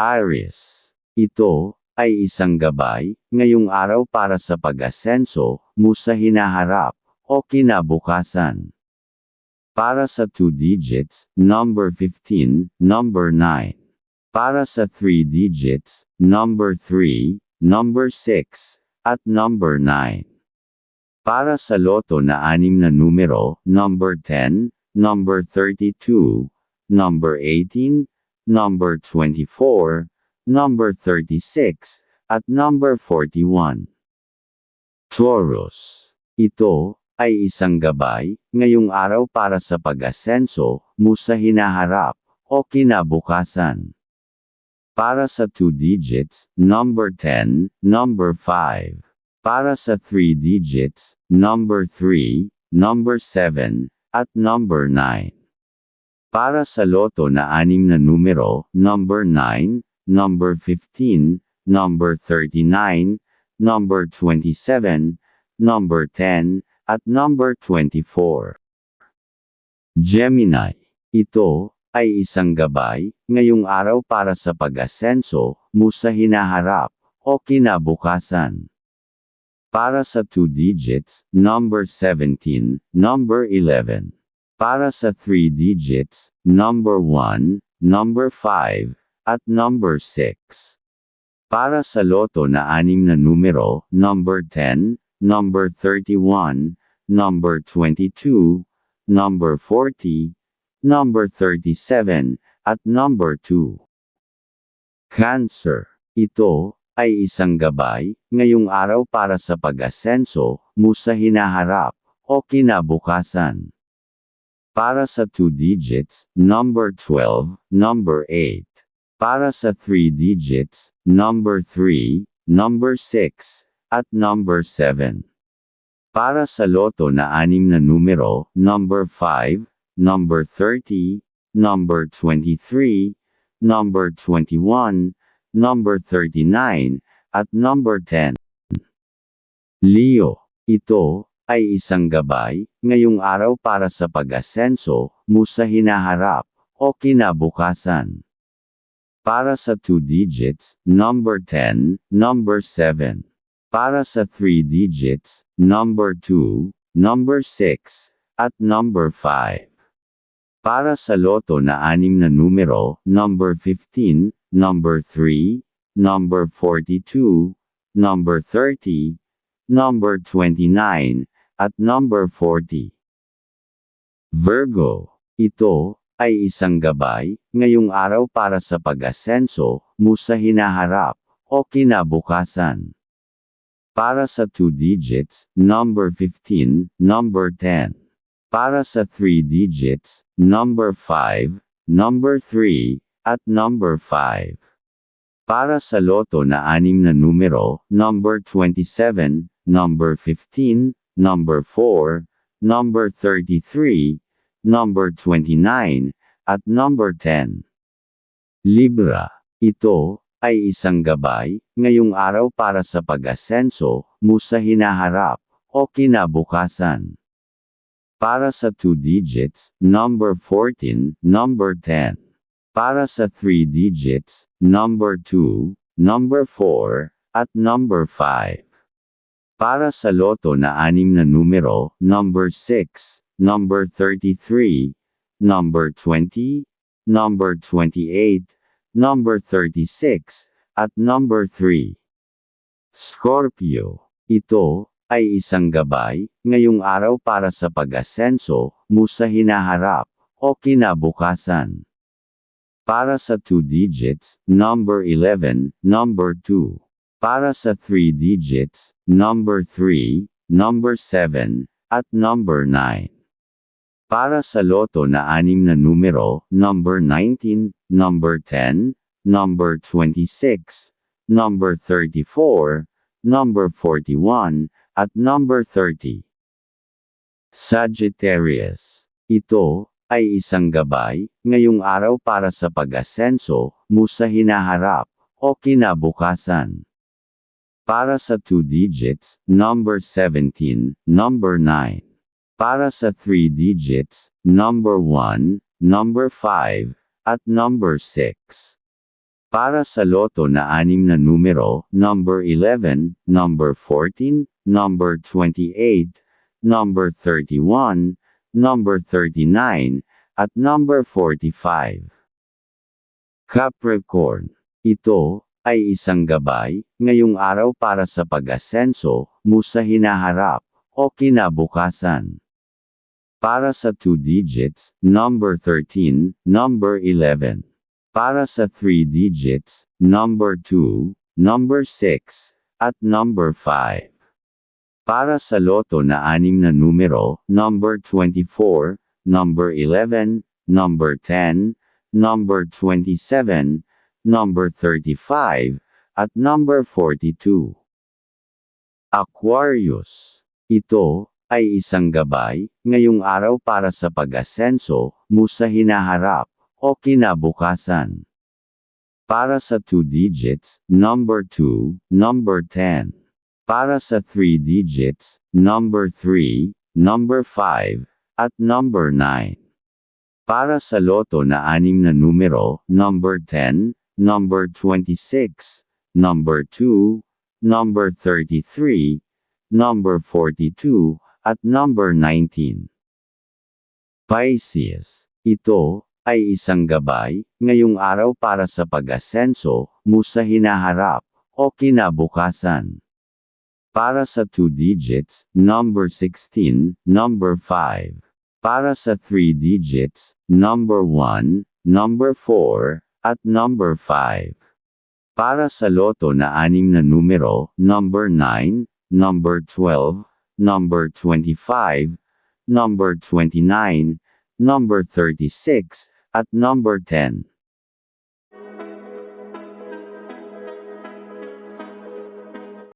Aries. Ito, ay isang gabay, ngayong araw para sa pag-asenso, mo sa hinaharap, o kinabukasan. Para sa 2 digits, number 15, number 9. Para sa 3 digits, number 3, number 6, at number 9. Para sa loto na anim na numero, number 10, number 32, number 18, number 24, number 36, at number 41. Taurus. Ito, ay isang gabay, ngayong araw para sa pag-asenso, mo sa hinaharap, o kinabukasan. Para sa 2 digits, number 10, number 5. Para sa 3 digits, number 3, number 7, at number 9. Para sa loto na anim na numero, number 9, number 15, number 39, number 27, number 10, at number 24. Gemini. Ito, ay isang gabay, ngayong araw para sa pag-asenso, mo hinaharap, o kinabukasan. Para sa 2 digits, number 17, number 11. Para sa 3 digits, number 1, number 5, at number 6. Para sa loto na anim na numero, number 10, number 31, number 22, number 40, number 37, at number 2. Cancer. Ito, ay isang gabay, ngayong araw para sa pag-asenso, mo sa hinaharap, o kinabukasan. Para sa 2 digits, number 12, number 8. Para sa 3 digits, number 3, number 6, at number 7. Para sa loto na anim na numero, number 5, number 30, number 23, number 21, number 39, at number 10. Leo, ito, ay isang gabay, ngayong araw para sa pag-asenso, mo sa hinaharap, o kinabukasan. Para sa 2 digits, number 10, number 7. Para sa 3 digits, number 2, number 6, at number 5. Para sa loto na anim na numero, number 15, number 3, number 42, number 30, number 29, at number 40. Virgo. Ito, ay isang gabay, ngayong araw para sa pag-asenso, mo sa hinaharap, o kinabukasan. Para sa 2 digits, number 15, number 10. Para sa 3 digits, number 5, number 3, at number 5. Para sa loto na anim na numero, number 27, number 15, number 4, number 33, number 29, at number 10. Libra. Ito, ay isang gabay, ngayong araw para sa pag-asenso, mo sa hinaharap, o kinabukasan. Para sa 2 digits, number 14, number 10. Para sa 3 digits, number 2, number 4, at number 5. Para sa loto na anim na numero, number 6, number 33, number 20, number 28, number 36, at number 3. Scorpio. Ito, ay isang gabay, ngayong araw para sa pag-asenso, mo hinaharap, o kinabukasan. Para sa 2 digits, number 11, number 2. Para sa 3 digits, number 3, number 7, at number 9. Para sa loto na anim na numero, number 19, number 10, number 26, number 34, number 41, at number 30. Sagittarius. Ito, ay isang gabay, ngayong araw para sa pag-asenso, mo sa hinaharap, o kinabukasan. Para sa 2 digits, number 17, number 9. Para sa 3 digits, number 1, number 5, at number 6. Para sa loto na anim na numero, number 11, number 14, number 28, number 31, number 39, at number 45. Capricorn. Ito, ay isang gabay, ngayong araw para sa pag-asenso, mo sa hinaharap, o kinabukasan. Para sa 2 digits, number 13, number 11. Para sa 3 digits, number 2, number 6, at number 5. Para sa loto na anim na numero, number 24, number 11, number 10, number 27, number 35, at number 42. Aquarius. Ito, ay isang gabay, ngayong araw para sa pag-asenso, mo sa hinaharap, o kinabukasan. Para sa 2 digits, number 2, number 10. Para sa 3 digits, number 3, number 5, at number 9. Para sa loto na anim na numero, number 10, number 26, number 2, number 33, number 42, at number 19. Pisces. Ito, ay isang gabay, ngayong araw para sa pag-asenso, mo sa hinaharap, o kinabukasan. Para sa 2 digits, number 16, number 5. Para sa 3 digits, number 1, number 4, at number 5. Para sa loto na anim na numero, number 9, number 12, number 25, number 29, number 36, at number 10.